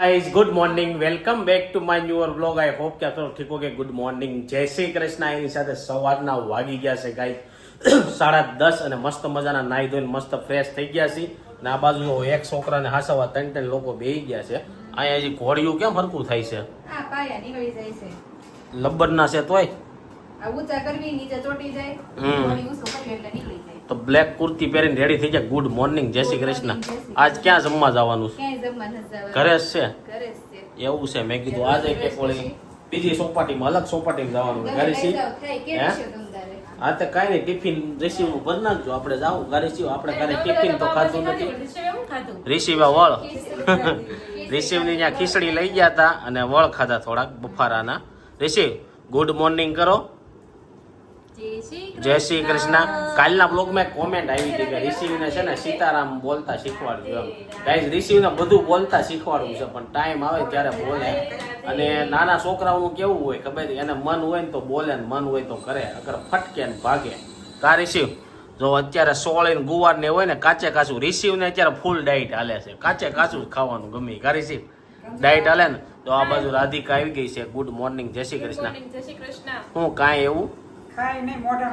Guys good morning welcome back to my newer blog I hope કે તો ઠીક okay good morning જય શ્રી કૃષ્ણ. એની સાથે સવારના વાગી ગયા છે ગાઈઝ સાડા દસ અને મસ્ત મજાના નાહી ધોઈને મસ્ત ફ્રેશ થઈ ગયા છે અને આ બાજુ એક છોકરાને હાસવા ત્રણ ત્રણ લોકો બેહી ગયા છે. અહીંયા હજી ઘોડીયું કેમ હરકું થાય છે? લબ્બરના છે. તોય ઊંચા કરવી નીચે ચોટી જાય. એટલે તો બ્લેક કુર્તી પહેરીને રેડી થઈ ગયા ગુડ મોર્નિંગ જય શ્રી કૃષ્ણ. આજ ક્યાં જમવા જવાનું છે. ઘરે જ છે? એવું છે મેં કીધું આજે કે ઓલી બીજી સોપાટીમાં અલગ સોપાટીમાં જવાનું ગમે ઘરે છે જાઓ, હે? હા તો કઈ નહીં ટિફિન રિસીવ ભરી નાખજો. આપણે જાવ ઘરે છીએ આપણે ઘરે ટિફિન તો ખાધું નથી. રિસીવ વળ. રિસીવ ની ત્યાં ખીચડી લઈ ગયા હતા અને વળ ખાધા થોડાક બફારાના. રિસીવ ગુડ મોર્નિંગ કરો. જય શ્રી કૃષ્ણ. કાલના બ્લોગમાં એક કોમેન્ટ આવી હતી કે રિસીવને છે ને સીતારામ બોલતા શીખવાડજો એમ. ગાઈઝ રિસીવને બધું બોલતા શીખવાડવું છે પણ ટાઈમ આવે ત્યારે બોલે. અને નાના છોકરાઓનું કેવું હોય ખબર? એને મન હોય ને તો બોલે ને મન હોય તો કરે. અગર ફટકે ને ભાગે. કા રિસીવ જો અત્યારે સોળે ને ગુવાર ને હોય ને કાચે કાચું. રિસીવ ને અત્યારે ફૂલ ડાયટ હાલે છે. કાચે કાચું જ ખાવાનું ગમે. કા રિસીવ ડાયટ હાલે ને? તો આ બાજુ રાધિકા આવી ગઈ છે. ગુડ મોર્નિંગ જય શ્રી કૃષ્ણ. હું કાંઈ એવું ખાય નહીં મોઢા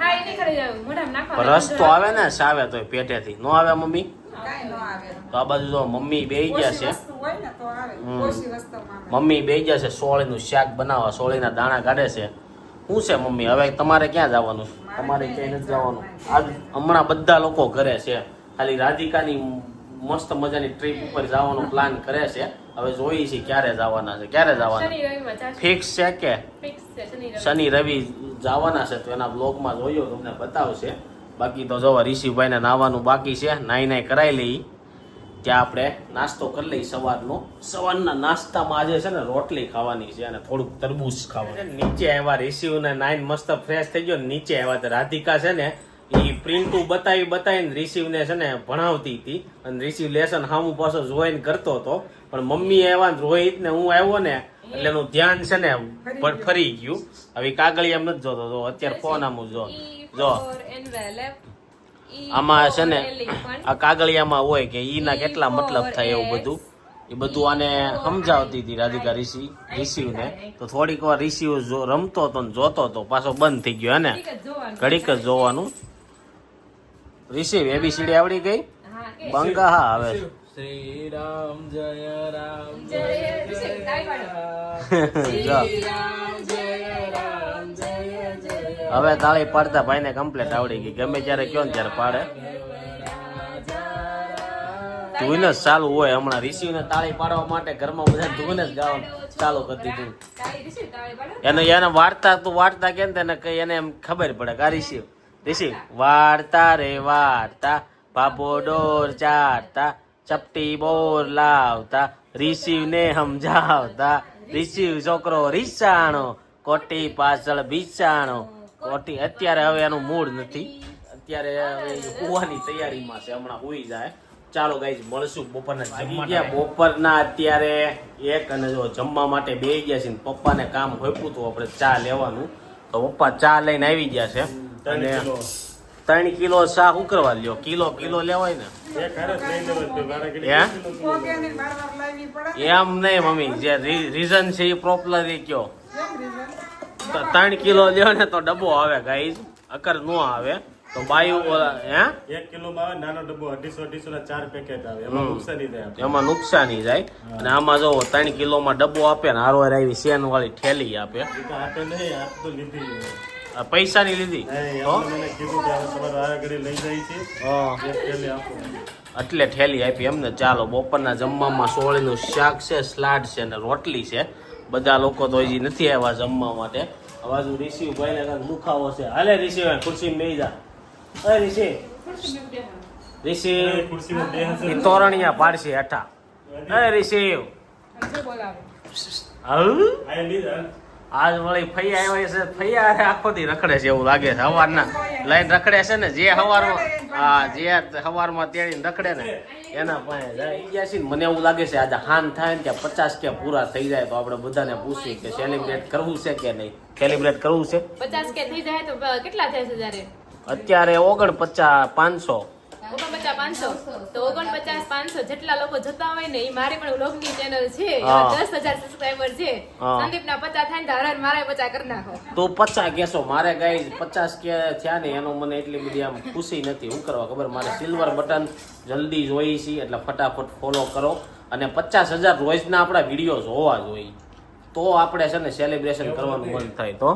પણ રસ્તો આવે ને સાવે તો પેટેથી. નો આવે મમ્મી? કાંઈ ન આવે. તો આ બાજુ જો મમ્મી બેહી ગયા છે. તો. મમ્મી બેહી ગયા છે સોળીનું શાક બનાવવા સોળીના દાણા કાઢે છે. શું છે મમ્મી? હવે તમારે ક્યાં જવાનું? તમારે ક્યાંય નથી જવાનું. આજ હમણાં બધા લોકો ઘરે છે. ખાલી રાધિકાની મસ્ત મજાની ટ્રીપ ઉપર જવાનો પ્લાન કરે છે. હવે જોઈએ છે ક્યારે જવાના છે. ક્યારે જવાના? ફિક્સ છે કે? શનિ રવિ. જવાના છે તો એના બ્લોગમાં જોયો તમને બતાવશે. બાકી તો જો ઋષિભાઈને નાવાનું બાકી છે. નાઈ નાઈ કરાવી લઈ. ત્યાં આપણે નાસ્તો કરી લઈ સવારનો. સવારના નાસ્તામાં આજે છે ને રોટલી ખાવાની છે અને થોડુંક તરબૂચ ખાવાનું. નીચે આવ્યા રિસીવ ને નાઈન મસ્ત ફ્રેશ થઈ ગયો નીચે આવ્યા તો રાધિકા છે ને એ પ્રિન્ટુ બતાવી બતાવીને રિસીવને છે ને ભણાવતી હતી. અને રિસીવ લેસન હામું પાછો જોઈને કરતો હતો. પણ મમ્મી આવ્યા ને રોહિત ને હું આવ્યો ને એટલે એનું ધ્યાન છે ને ફરી ગયું. હવે કાગળી એમ નથી જોતો. તો અત્યારે ફોન આમ જો જો. આમાં છે ને આ કાગળિયામાં હોય કે ઈના કેટલા મતલબ થાય એવું બધું. એ બધું આને સમજાવતી હતી રાધિકા ઋષિ રિસીવને તો થોડીક વાર રિસીવ જો રમતો હતો ને જોતો હતો પાછો બંધ થઈ ગયો હે ને? ઘડીક જ જોવાનું. રિસીવ એબીસીડી આવડી ગઈ? બંગા હા આવે શ્રી રામ જય રામ જો. હવે તાળી પાડતા ભાઈને કમ્પ્લેટ આવડી ગઈ. ગમે ત્યારે કયો ને ત્યારે પાડે. ધૂન જ ચાલુ હોય હમણાં. રિસીવ ને તાળી પાડવા માટે ઘરમાં બધા ધૂન જ ગાવાનું ચાલુ કરી દીધું. એને એને વાર્તા તું વાર્તા કેમ તેને કઈ એને એમ ખબર પડે કા રિસીવ રિસીવ વાર્તા રે વાર્તા બાબો ડોર ચારતા ચપટી બોર લાવતા રિસીવ ને સમજાવતા રિસીવ છોકરો રીસાણો કોટી પાછળ બિસાણો. કોટી અત્યારે હવે એનું મૂડ નથી. અત્યારે હવે ઈ તૈયારીમાં છે હમણાં હોઈ જાય. ચાલો ગાઈઝ મળશું બપોરના જાગી ગયા. બપોરના અત્યારે એક અને જો જમવા માટે બે ગયા છે ને પપ્પાને કામ હોપ્યું હતું આપણે ચા લેવાનું. તો પપ્પા ચા લઈને આવી ગયા છે. અને ત્રણ કિલો. શાક ઉકરવા લ્યો. કિલો કિલો લેવાય ને. એમ નહીં મમ્મી. જે રીઝન છે એ પ્રોપરલી કયો. તો ત્રણ કિલો લ્યો ને તો ડબ્બો આવે ગાઈઝ અકર નો આવે તો બાયુ હે? એક કિલોમાં આવે નાનો ડબ્બો અઢીસો અઢીસો ના ચાર પેકેટ આવે. એમાં. નુકસાની જાય એમાં નુકસાની જાય. અને આમાં જો ત્રણ કિલોમાં ડબ્બો આપે ને હારો આવી સેન વાળી થેલી આપે. આપે નહીં આપ તો લીધી પૈસાની લીધી. એટલે ઠેલી આપી એમને ચાલો બપોરના જમવામાં સોળીનું શાક છે સ્લાડ છે અને રોટલી છે. બધા લોકો તો હજી નથી આવ્યા જમવા માટે. રિસીવ ભાઈને કાંઈક દુખાવો છે. હાલે રિસીવ ખુરશી મેં જા. અરે હશે એ તોરણિયા પાડશે હેઠા. અરે આ લીધા. આજ વળી ફૈયા આવ્યા છે ફૈયા આખો દી રખડે છે એવું લાગે છે હવારના. લાઈન રખડે છે ને જે હવારમાં હા જે હવારમાં તેડીને રખડે ને એના પાસે જાય. છે મને એવું લાગે છે આજે હાન થાય ને ત્યાં પચાસ કે પૂરા થઈ જાય તો આપણે બધાને પૂછીએ કે સેલિબ્રેટ કરવું છે કે નહીં? સેલિબ્રેટ કરવું છે? પચાસ કે થઈ જાય તો કેટલા થશે ત્યારે અત્યારે ઓગણ પચાસ પાંચસો. ઓગણપચાસ પાંચસો. તો ઓગણપચાસ પાંચસો જેટલા લોકો જોતા હોય ને એ મારી પણ વ્લોગની ચેનલ છે. દસ હજાર સબસ્ક્રાઈબર છે. હા. સંદીપના પચાસ થાય ને હરણ મારે પચાસ કરી નાખો. તો પચાસ કેસો મારે કઈ પચાસ કે થયા ને એનો મને એટલી બધી આમ ખુશી નથી. શું કરવા ખબર? મારે સિલ્વર બટન જલ્દી જોઈ છે એટલે ફટાફટ ફોલો કરો. અને પચાસ હજાર રોજના આપણા વીડિયો જોવા જોઈએ. તો આપણે છે ને સેલિબ્રેશન કરવાનું મન થાય તો.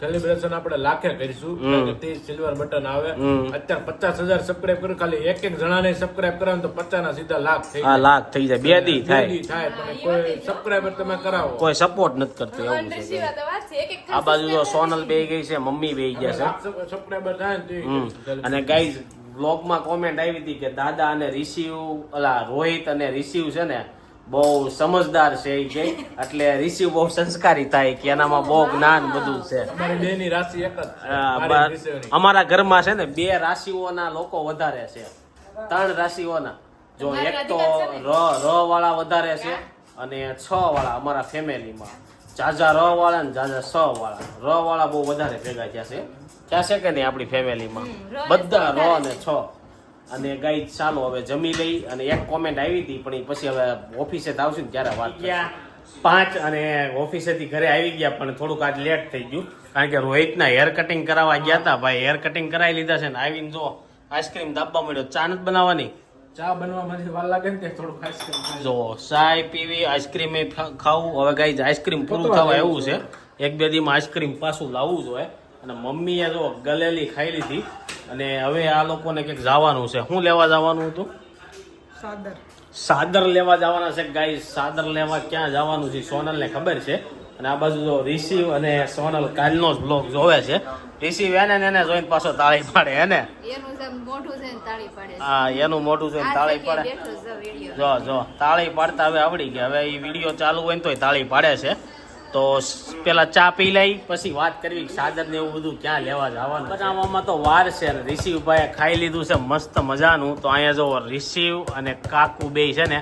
સેલિબ્રેશન આપણે લાખે કરીશું. તે સિલ્વર બટન આવે. અત્યારે પચાસ હજાર સબસ્ક્રાઇબ કર્યું. ખાલી એક એક જણાને સબસ્ક્રાઇબ કરાવે તો પચાસ ના સીધા લાખ થઈ જાય. લાખ થઈ જાય. બે દી થાય. થાય પણ કોઈ સબસ્ક્રાઇબર તમે કરાવો. કોઈ સપોર્ટ નથી કરતો એવું છે શિવા તો વાત છે. એક એક આ બાજુ જો સોનલ બે ગઈ છે મમ્મી બે ગયા છે. સબસ્ક્રાઇબર થાય ને. અને ગાઈઝ બ્લોગમાં કોમેન્ટ આવી હતી કે દાદા અને રિસીવ ઓલા રોહિત અને રિસીવ છે ને બહુ સમજદાર છે એ કે એટલે ઋષિ બહુ સંસ્કારી થાય કે એનામાં બહુ જ્ઞાન બધું છે. અમારી બે રાશિ એક જ છે. અમારા ઘરમાં છે ને બે રાશિઓના લોકો વધારે છે. ત્રણ રાશિઓના. જો એક તો છે? ર ર વાળા વધારે છે અને છ વાળા અમારા ફેમિલીમાં. જાજા ર વાળા ને જાજા સ વાળા. ર વાળા બહુ વધારે ભેગા થયા છે. થયા છે કે નહીં આપણી ફેમિલીમાં? બધા ર ને છ. અને ગાઈ ચાલો હવે જમી લઈ અને એક કોમેન્ટ આવી હતી પણ એ પછી હવે ઓફિસે આવશું ને ત્યારે વાત ગયા પાંચ અને ઓફિસેથી ઘરે આવી ગયા પણ થોડુંક આજ લેટ થઈ ગયું. કારણ કે રોહિતના હેર કટિંગ કરાવવા ગયા હતા ભાઈ હેર કટિંગ કરાવી લીધા છે ને આવીને જો આઈસ્ક્રીમ દાબવા મળ્યો. ચા નથી બનાવવાની? ચા બનવા જે વાર લાગે ને તે થોડુંક આઈસ્ક્રીમ જો ચાય પીવી આઈસ્ક્રીમ ખાવું. હવે ગાઈ આઈસ્ક્રીમ પૂરું થવા એવું છે. એક બે દીમાં આઈસ્ક્રીમ પાછું લાવવું જોઈએ અને મમ્મીએ જો ગલેલી ખાઈ લીધી. અને હવે આ લોકોને કંઈક જવાનું છે. શું લેવા જવાનું હતું? સાદર. સાદર લેવા જવાના છે ગાઈ સાદર લેવા ક્યાં જવાનું છે સોનલને ખબર છે. અને આ બાજુ જો રિસીવ અને સોનલ કાલનો જ બ્લોગ જોવે છે. રિસીવ એને એને જોઈને પાછો તાળી પાડે એને એનું જેમ છે તાળી પાડે હા એનું મોટું જોઈને તાળી પાડે. જો જો તાળી પાડતા હવે આવડી ગયા. હવે એ વીડિયો ચાલુ હોય ને તોય તાળી પાડે છે. તો પેલા ચા પી લઈ પછી વાત કરવી કે સાદર ને એવું બધું ક્યાં લેવા જવાનું બનાવવામાં તો વાર છે ભાઈ ખાઈ લીધું છે મસ્ત મજાનું. તો અહીંયા જો રિસીવ અને કાકુ બે છે ને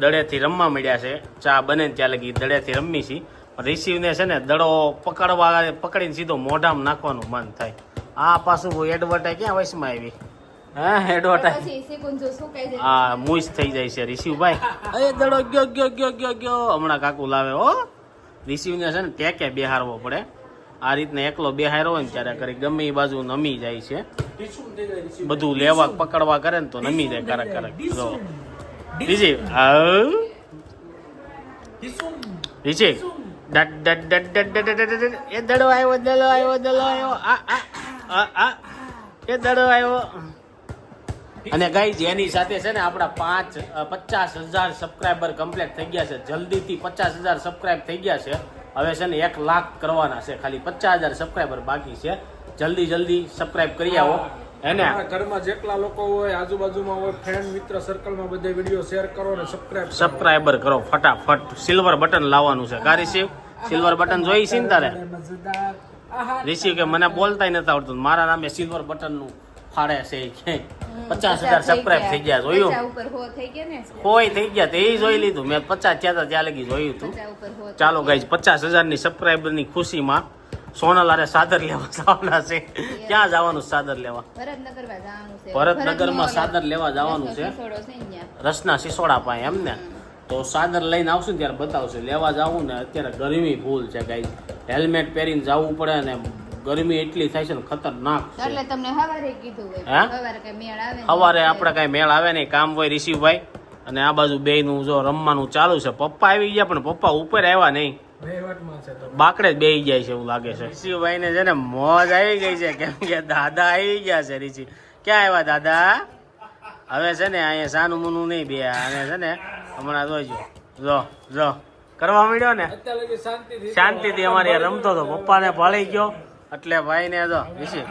દડેથી રમવા મળ્યા છે. ચા બને ત્યાં લગી દડેથી રમી છી. રિસીવને છે ને દડો પકડવા પકડીને સીધો મોઢામાં નાખવાનું મન થાય. આ પાછું એડવર્ટાઈ ક્યાં વયસમાં આવી? હા એડવર્ટાઈઝ હા મુઈસ થઈ જાય છે રિસીવભાઈ અરે દડો ગયો ગયો ગયો ગયો ગયો. હમણાં કાકુ લાવે હો. રિસીવને છે ને ટેકે બેહારવો પડે. આ રીતના એકલો બેહારો હોય ને ત્યારે કરી ગમે એ બાજુ નમી જાય છે. બધું લેવા પકડવા કરે ને તો નમી જાય કારક કારક જો. બીજી બીજી એ દડો આવ્યો દડો આવ્યો દડો આવ્યો. આ આ આ. એ દડો આવ્યો. અને ગાઈઝ એની સાથે છે ને આપણા પાંચ પચાસ હજાર સબસ્ક્રાઈબર કમ્પ્લીટ થઈ ગયા છે. જલ્દીથી પચાસ હજાર સબસ્ક્રાઈબ થઈ ગયા છે. હવે છે ને એક લાખ કરવાના છે. ખાલી પચાસ હજાર સબસ્ક્રાઈબર બાકી છે. જલ્દી જલ્દી સબસ્ક્રાઈબ કરી આવો. એને ઘરમાં જેટલા લોકો હોય આજુબાજુમાં હોય ફ્રેન્ડ મિત્ર સર્કલમાં બધે વીડિયો શેર કરો અને સબસ્ક્રાઈબ સબસ્ક્રાઈબર કરો ફટાફટ. સિલ્વર બટન લાવવાનું છે. ગારી રિસીવ સિલ્વર બટન જોઈ છે ને તારે? રિસીવ કે મને બોલતાય નથી આવડતું મારા નામે સિલ્વર બટન ફાડે છે પચાસ હજાર સબસ્ક્રાઇબ થઈ ગયા. જોયું? પચાસ થઈ ગયા ને કોઈ થઈ ગયા તે જોઈ લીધું. મેં પચાસ હતા ત્યાં લગી જોયું હતું ચાલો ગાઈઝ પચાસ હજારની સબસ્ક્રાઈબરની ખુશીમાં સોનલ આરે સાદર લેવા જવાના છે. ક્યાં જવાનું સાદર લેવા? ભરતનગરમાં માં સાદર લેવા જવાનું છે. રસનો ત્યાં. સિસોડા પાસે એમ ને? તો સાદર લઈને આવશું ત્યારે બતાવશે. લેવા જવું ને અત્યારે ગરમી ભૂલ છે ગાઈ હેલ્મેટ પહેરીને જવું પડે ને ગરમી એટલી થાય છે ને ખતરનાક છે. એટલે તમને હવારે કીધું હોય. હવારે કઈ મેળ આવે ને સવારે આપણે કાંઈ મેળ આવે નહીં. કામ હોય ઋષિભાઈ. અને આ બાજુ બેયનું જો રમવાનું ચાલુ છે. પપ્પા આવી ગયા પણ પપ્પા ઉપર આવ્યા નહીં. બાકડે જ બેહી જાય છે એવું લાગે છે. ઋષિભાઈ ને છે ને મોજ આવી ગઈ છે. કેમ કે દાદા આવી ગયા છે ઋષિ. ક્યાં આવ્યા દાદા? હવે છે ને અહીંયા સાનું મુનું નહીં બે. અને છે ને હમણાં જોઈજો જો. જો કરવા માંડ્યો ને? અત્યારે લગી શાંતિથી શાંતિથી અમારે રમતો હતો પપ્પાને ભાળી ગયો. એટલે ભાઈ ને જો રિસીવ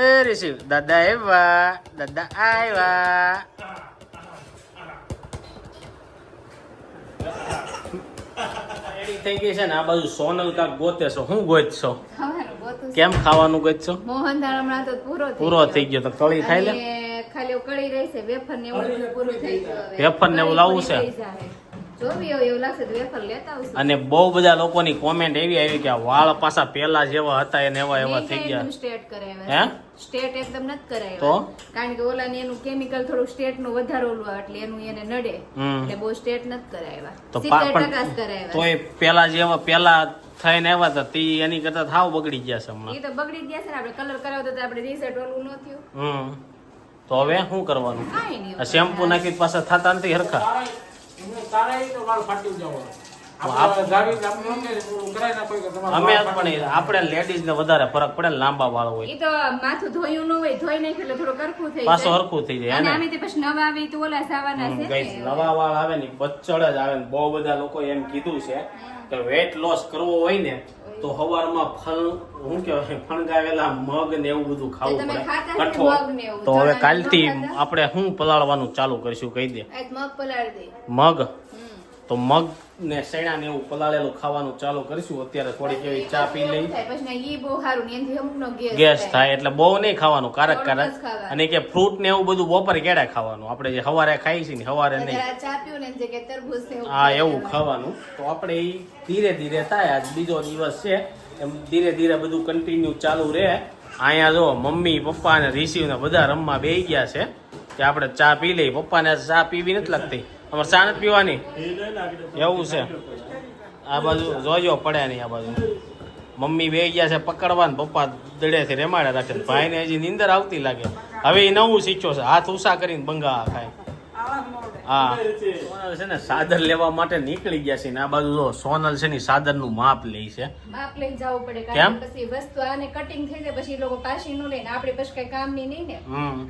એ રિસીવ દાદા આવ્યા. દાદા આવ્યા. રેડી થઈ ગઈ છે ને? આ બાજુ સોનલ કાક ગોતે છો. હું ગોત છો? કેમ ખાવાનું ગોતશો મોહનથાળ હમણાં તો પૂરો થઈ પૂરો થઈ ગયો. તો કળી ખાઈ લે. ખાલી કળી રહેશે વેફર ને એવું પૂરું થઈ ગયું વેફર ને એવું લાવવું છે? તો અને બહુ બધા લોકોની કોમેન્ટ એવી આવી કે વાળ પાછા પેલા જેવા હતા એને એવા એવા થઈ ગયા. સ્ટેટ હે? સ્ટેટ એકદમ નથી કરાવ્યા. તો? કારણ કે ઓલા એનું કેમિકલ થોડું સ્ટેટનું વધારે ઓલું એટલે એનું એને નડે. એટલે બહુ સ્ટેટ નથી કરાવ્યા. તો પણ કરાવ્યા તોય પેલા જેવા પેલા થઈને આવ્યા હતા તે એની કરતા થાવ બગડી ગયા છે હમણાં. એ તો બગડી ગયા છે ને આપણે કલર કરાવતો તો આપણે રિઝલ્ટ ઓલું ન થયું. હમ. તો હવે શું કરવાનું? શેમ્પુ નાખી પાછા થતા નથી હરખા? અમે પણ આપણે લેડીઝ ને વધારે ફરક પડે લાંબા વાળ હોય. એ તો માથું ધોયું ન હોય ધોઈ નાખ્યું એટલે થોડું કરખું થઈ પાછું જાય. હરખું થઈ જાય અને પછી નવા આવે તો ઓલા સાવાના છે નવા વાળ આવે ને બચ્ચડ જ આવે ને. બહુ બધા લોકો એમ કીધું છે કે વેટ લોસ કરવો હોય ને તો સવારમાં ફળ શું કહેવાય ફણગાવેલા મગ ને એવું બધું ખાવું પડે કઠોળ. તો હવે કાલથી આપણે શું પલાળવાનું ચાલુ કરીશું કહી દે મગ પલાળી દે મગ. તો મગ ને સેણા ને એવું પલાળેલું ખાવાનું ચાલુ કરીશું. અત્યારે થોડીક એવી ચા પી લઈ. ગેસ થાય. એટલે બહુ નહીં ખાવાનું કારક કારક. અને કે ફ્રૂટ ને એવું બધું બપોરે કેડા ખાવાનું. આપણે જે સવારે ખાઈ છીએ ને સવારે નહીં. હા એવું ખાવાનું. તો આપણે એ ધીરે ધીરે થાય. આજ બીજો દિવસ છે. એમ ધીરે ધીરે બધું કન્ટિન્યુ ચાલુ રહે. અહીંયા જો મમ્મી પપ્પા અને રિશિવ ને બધા રમવા બેસી ગયા છે. કે આપણે ચા પી લઈએ. પપ્પાને ચા પીવી નથી લાગતી. અમારે ચા નથી પીવાની? એવું છે. આ બાજુ જોજો પડ્યા નહીં આ બાજુ. મમ્મી બે ગયા છે પકડવા ને પપ્પા દડેથી રેમાડે રાખે ને ભાઈને હજી નીંદર આવતી લાગે. હવે એ નવું શીખ્યો છે. હાથ ઉષા કરીને બંગા ખાય. હા. છે ને સાદર લેવા માટે નીકળી ગયા છે ને આ બાજુ જો સોનલ છે ને સાદરનું માપ લે છે. માપ લઈને જવું પડે કેમ? પછી વસ્તુ આને કટિંગ થઈ જાય પછી એ લોકો પાછી નો લઈને આપણે પછી કઈ કામની નહીં ને.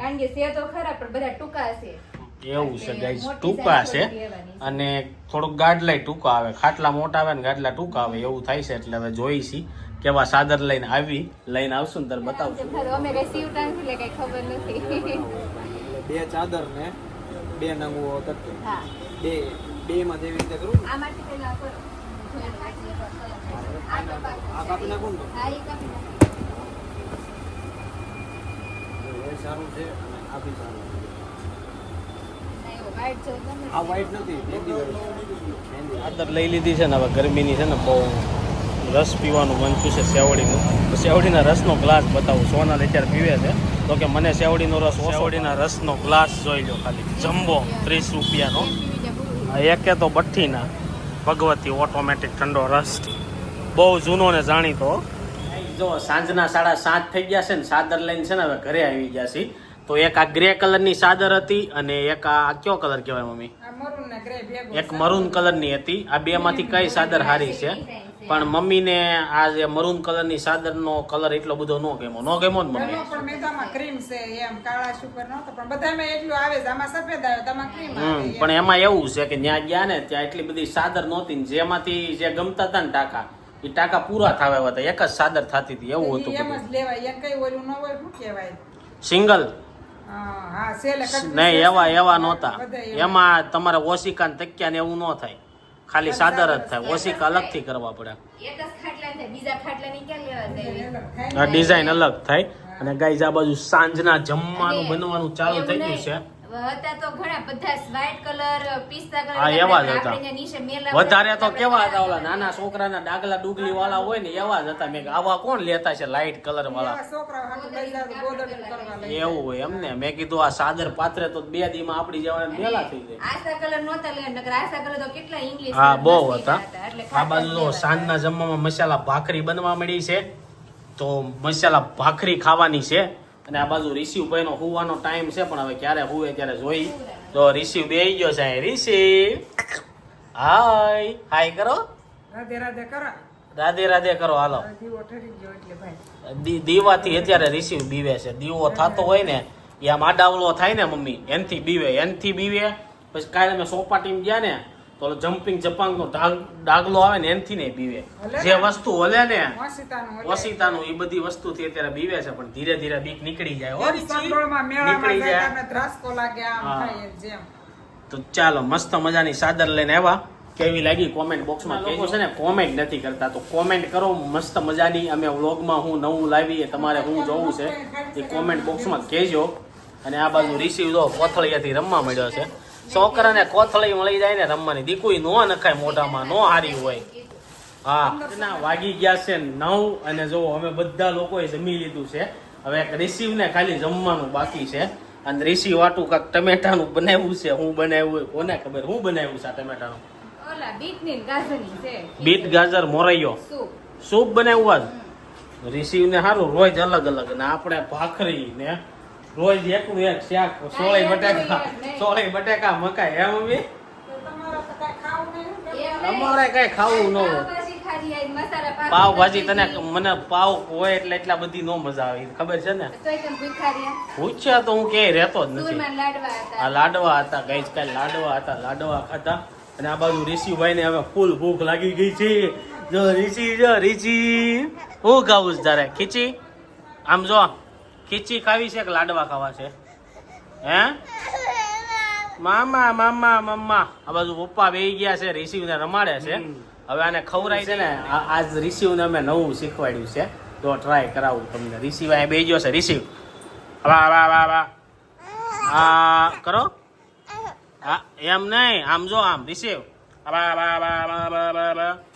કારણ કે છે તો ખરા પણ બધા ટૂંકા છે. એવું છે ગાઈઝ ટૂંકા છે. અને થોડુંક ગાડલાય ટૂંકા આવે. ખાટલા મોટા આવે ને ગાડલા ટૂંકા આવે એવું થાય છે એટલે હવે જોઈ છી કેવા સાદર લઈને આવી. લઈને આવશું ને ત્યારે બતાવશું. અમે કઈ સીવતા એટલે કઈ ખબર નથી. બે ચાદર ને બે નંગો કરતું. બે બે માં જેવી રીતે કરું આ માટે પેલા કરો. આ તો બાકી આ કાપી નાખું ને હા, ઈ કાપી નાખો. એ સારું છે અને આ બી સારું છે. ના, એવો white જેવો ગમે છે. આ વ્હાઈટ નથી ચાદર લઈ લીધી છે ને હવે ગરમીની છે ને બહુ રસ પીવાનું મન થયું છે સેવડીનું તો સેવડીના રસનો ગ્લાસ બતાવું. સોનલ અત્યારે પીવે છે. તો કે મને સેવડીનો રસ સેવડીના રસનો ગ્લાસ જોઈ લો ખાલી. જમ્બો ત્રીસ રૂપિયાનો. એકે તો ભઠ્ઠીના ભગવતી ઓટોમેટિક ઠંડો રસ. બહુ જૂનો ને જાણીતો. જો સાંજના સાડા સાત થઈ ગયા છે ને સાદર લઈને છે ને હવે ઘરે આવી ગયા છે તો એક આ ગ્રે કલરની ચાદર હતી અને એક આ કયો કલર કહેવાય મમ્મી? એક મરૂન કલરની હતી. આ બે માંથી કઈ ચાદર હારી છે? પણ મમ્મીને આ જે મરૂન કલરની ચાદરનો કલર એટલો બધો ન ગમ્યો. ન ગમ્યો ને મમ્મી? પણ મેદામાં ક્રીમ છે એમ કાળા શુકર નહોતો પણ બધામાં એટલું આવે છે. આમાં સફેદ આવે તમામાં ક્રીમ આવે હમ પણ એમાં એવું છે કે જ્યાં ગયા ને ત્યાં એટલી બધી ચાદર નહોતી ને જેમાંથી જે ગમતા હતા ને ટાંકા એ ટાંકા પૂરા થવા આવ્યા હતા. એક જ ચાદર થતી હતી એવું હતું સિંગલ. નહીં એવા એવા નહોતા. એમાં તમારે ઓશિકા ને તકિયા ને એવું ન થાય. ખાલી સાદર જ થાય. ઓશિકા અલગથી કરવા પડે. એક જ ખાટલા થાય બીજા ખાટલાની ક્યાં લેવા જાય અલગ થાય. આ ડિઝાઇન અલગ થાય. અને ગાઈઝ આ બાજુ સાંજના જમવાનું બનવાનું ચાલુ થઈ ગયું છે. હતા તો ઘણા બધા વ્હાઈટ કલર પિસ્તા કલર હા, એવા જ હતા. આપણે નીચે મેલા વધારે તો કેવા હતા ઓલા નાના છોકરાના ડાગલા ડુગલી વાળા હોય ને એવા જ હતા. મેં કીધું, આવા કોણ લેતા છે લાઈટ કલર વાળા? એવા હોય એમને. મેં કીધું આ સાદર પાત્રે તો બે દીમાં આપડી જવાના મેલા થઈ જાય. આશા કલર નહોતા લેવા નકર આશા કલર તો કેટલા ઇંગ્લિશ હા બહુ હતા. આ બાજુ તો સાંજના જમવામાં મસાલા ભાખરી બનવા મળી છે. તો મસાલા ભાખરી ખાવાની છે. અને આ બાજુ રિસીવ નો હુવાનો ટાઈમ છે પણ હવે ક્યારે હુવે ત્યારે જોઈ. તો રિસીવ બે ગયો છે. રિસીવ. હાય. હાય કરો. રાધે રાધે કરો. રાધે રાધે કરો. હાલો. દીવા દીવાથી અત્યારે રિસીવ બીવે છે. દીવો થતો હોય ને એ આમ આડાવલો થાય ને મમ્મી એનથી બીવે એનથી બીવે. પછી કાલે અમે સોપાટીમાં ગયા ને તો જમ્પિંગ જપાંગ નો ડાગલો આવે ને એનથી નહીં બીવે જે વસ્તુ ઓલે ને ઓશિતાનું એ બધી વસ્તુથી અત્યારે બીવે છે પણ ધીરે ધીરે બીક નીકળી જાય. નીકળી જાય તો ચાલો મસ્ત મજાની સાદર લઈને આવ્યા. કેવી લાગી કોમેન્ટ બોક્સમાં લોકો છે ને કોમેન્ટ નથી કરતા. તો કોમેન્ટ કરો મસ્ત મજાની અમે વ્લોગમાં હું નવું લાવી એ તમારે હું જોવું છે. એ કોમેન્ટ બોક્સમાં કહેજો અને આ બાજુ રિસીવ જો કોથળિયાથી રમવા મળ્યો છે. છોકરાને કોથળી મળી જાય ને રમવાની. દીકુઈ નો નખાય મોઢામાં નો હારી હોય. હા. ના વાગી ગયા છે નવ અને જો અમે બધા લોકોએ જમી લીધું છે. હવે એક રિસીવ ને ખાલી જમવાનું બાકી છે. અને રિસીવ વાટું કાંક ટમેટાનું બનાવ્યું છે. હું બનાવ્યું કોને ખબર? હું બનાવ્યું છે આ ટમેટાનું? ઓલા બીટની ને ગાજરની છે. બીટ ગાજર મોરૈયો. સૂપ. સૂપ બનાવ્યું આજ? રિસીવ ને સારું રોજ અલગ અલગ ને આપણે ભાખરી ને રોજ એકનું એક શાક સોળે બટાકા સોળે બટાકા મકાઈ એમ મમ્મી. અમારે કઈ ખાવું ન પાવ ભાજી તને મને પાવ હોય એટલે એટલા બધી નો મજા આવે ખબર છે ને? પૂછ્યા તો હું ક્યાંય રહેતો જ નથી. આ હતા. લાડવા હતા ગઈ કાલ લાડવા હતા લાડવા ખાતા અને આ બાજુ ઋષિભાઈ ને હવે ફૂલ ભૂખ લાગી ગઈ છે. જો ઋષિ જો ઋષિ. હું ખાવું છું તારે? ખીચી? આમ જો. ખીચી ખાવી છે કે લાડવા ખાવા છે? હે? મામા મામા મમ્મા આ બાજુ પપ્પા બેહી ગયા છે ઋષિને રમાડે છે. હવે આને ખવરાય છે ને આજ રિસીવને અમે નવું શીખવાડ્યું છે. તો ટ્રાય કરાવું તમને. રિસીવ અહીંયા બેહી ગયો છે રિસીવ વાહ વાહ વાહ વાહ આ કરો. હા એમ નહીં આમ જો આમ રિસીવ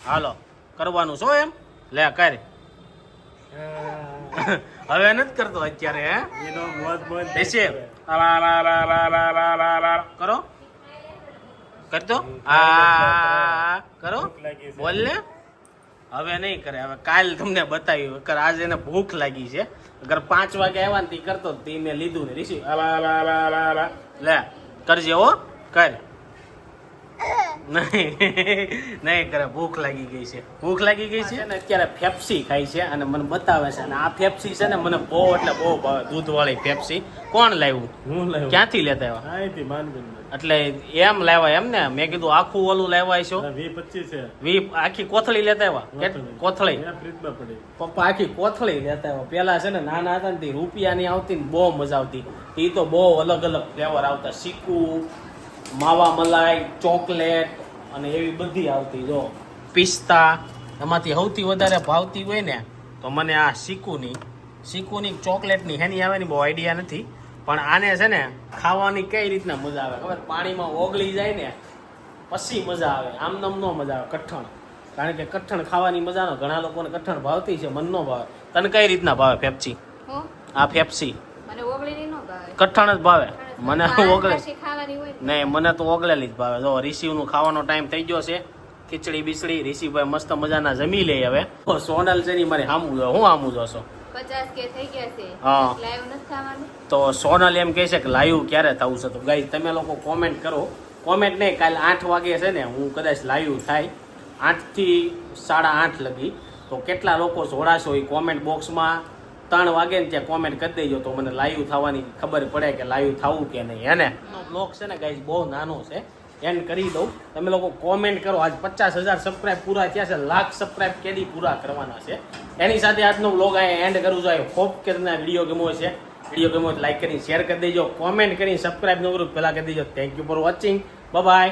હાલો કરવાનું છો એમ? લે કર. હવે નથી કરતો અત્યારે હે એનો મોજ મોજ લા કરો કરતો આ કરો બોલ ને હવે નહીં કરે હવે કાલ તમને બતાવ્યું અગર આજે એને ભૂખ લાગી છે અગર પાંચ વાગે આવ્યા ને તે કરતો તે મેં લીધું ને રિસીવ લે કરજે હો કર નહીં. નહીં કરે ભૂખ લાગી ગઈ છે. ભૂખ લાગી ગઈ છે? ને અત્યારે ફેપ્સી ખાય છે અને મને બતાવે છે. અને આ ફેપ્સી છે ને મને બહુ એટલે બહુ ભાવે દૂધવાળી ફેપ્સી કોણ લાવ્યું? હું લાવ્યું. ક્યાંથી લેતા આવ્યા? એટલે એમ લાવ્યા એમ ને? મેં કીધું આખું ઓલું લાવ્યા છો. વી પચીસ છે. વી આખી કોથળી લેતા આવ્યા? કોથળી. પપ્પા આખી કોથળી લેતા આવ્યા. પેલા છે ને નાના હતા ને રૂપિયાની આવતી ને બહુ મજા આવતી. એ તો બહુ અલગ અલગ ફ્લેવર આવતા. શીકુ માવા મલાઈ ચોકલેટ અને એવી બધી આવતી જો. પિસ્તા એમાંથી સૌથી વધારે ભાવતી હોય ને તો મને આ શીકુની શીકુની ચોકલેટની હેની આવે ને બહુ આઈડિયા નથી. પણ આને છે ને ખાવાની કઈ રીતના મજા આવે? ખબર? પાણીમાં ઓગળી જાય ને પછી મજા આવે. આમ નમ નો મજા આવે કઠણ. કારણ કે કઠણ ખાવાની મજા ન ઘણા લોકોને કઠણ ભાવતી છે મન ન ભાવે. તને કઈ રીતના ભાવે ફેપસી આ ફેપસી મને ઓગળી ન ભાવે. કઠણ જ ભાવે. મને ઓગળે. નહીં મને તો ઓગળેલી જ ભાવે. જો રિસીવનું ખાવાનો ટાઈમ થઈ ગયો છે. ખીચડી બિચડી રિસીવભાઈ મસ્ત મજાના જમી લે હવે. સોનલ છે ની મારી હામું જો હું હામું જોશો તો સોનલ એમ કહે છે કે લાઈવ ક્યારે થવું છે? તો ગાઈ તમે લોકો કોમેન્ટ કરો. કોમેન્ટ નહીં કાલે આઠ વાગે છે ને હું કદાચ લાઈવ થાય. આઠથી સાડા આઠ લગી. તો કેટલા લોકો જોડાશો એ કોમેન્ટ બોક્સમાં ત્રણ વાગે ને ત્યાં કોમેન્ટ કરી દેજો તો મને લાઈવ થવાની ખબર પડે કે લાઈવ થવું કે નહીં. એને બ્લોગ છે ને ગાઈઝ બહુ નાનો છે. એન્ડ કરી દઉં. તમે લોકો કોમેન્ટ કરો. આજ પચાસ હજાર સબસ્ક્રાઈબ પૂરા થયા છે. લાખ સબસ્ક્રાઈબ કેદી પૂરા કરવાના છે. એની સાથે આજનો બ્લોગ અહીંયા એન્ડ કરું છું. આઈ હોપ કે તમને વીડિયો ગમો છે વીડિયો ગમો લાઈક કરીને શેર કરી દેજો. કોમેન્ટ કરીને સબસ્ક્રાઈબ ન કરું પહેલાં કરી દેજો. Thank you for watching bye